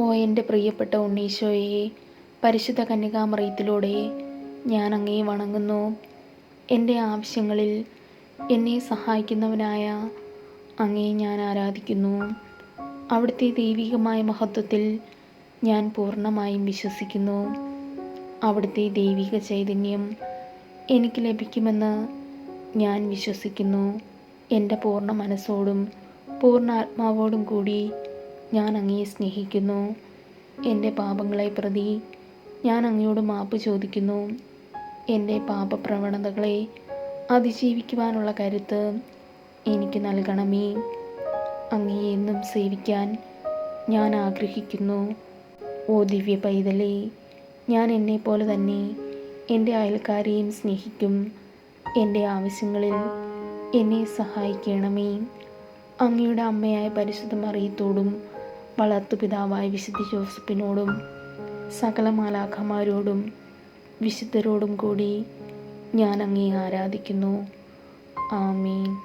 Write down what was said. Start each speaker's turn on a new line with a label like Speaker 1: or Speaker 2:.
Speaker 1: ഓ എന്റെ പ്രിയപ്പെട്ട ഉണ്ണീശോയെ പരിശുദ്ധ കന്യകാമറിയത്തിലൂടെ ഞാൻ അങ്ങേ വണങ്ങുന്നു. എന്റെ ആവശ്യങ്ങളിൽ എന്നെ സഹായിക്കുന്നവനായ അങ്ങേ ഞാൻ ആരാധിക്കുന്നു. അവിടുത്തെ ദൈവികമായ മഹത്വത്തിൽ ഞാൻ പൂർണമായും വിശ്വസിക്കുന്നു. അവിടുത്തെ ദൈവിക ചൈതന്യം എനിക്ക് ലഭിക്കുമെന്ന് ഞാൻ വിശ്വസിക്കുന്നു. എന്റെ പൂർണ മനസ്സോടും പൂർണ ആത്മാവോടും കൂടി ഞാൻ അങ്ങയെ സ്നേഹിക്കുന്നു. എന്റെ പാപങ്ങളെ പ്രതി ഞാൻ അങ്ങയോട് മാപ്പ് ചോദിക്കുന്നു. എന്റെ പാപപ്രവണതകളെ അതിജീവിക്കുവാനുള്ള കരുത്ത് എനിക്ക് നൽകണമേ. അങ്ങയെ എന്നും സേവിക്കാൻ ഞാൻ ആഗ്രഹിക്കുന്നു. ഓ ദിവ്യ പൈതലേ ഞാൻ എന്നെ പോലെ തന്നെ എന്റെ അയൽക്കാരെയും സ്നേഹിക്കും. എന്റെ ആവശ്യങ്ങളിൽ എന്നെ സഹായിക്കണമേ. അങ്ങയുടെ അമ്മയായ പരിശുദ്ധ മറിയത്തോടും വളർത്തുപിതാവായ വിശുദ്ധ ജോസഫിനോടും സകല മാലാഖമാരോടും വിശുദ്ധരോടും കൂടി ഞാൻ അങ്ങേ ആരാധിക്കുന്നു. ആമീൻ.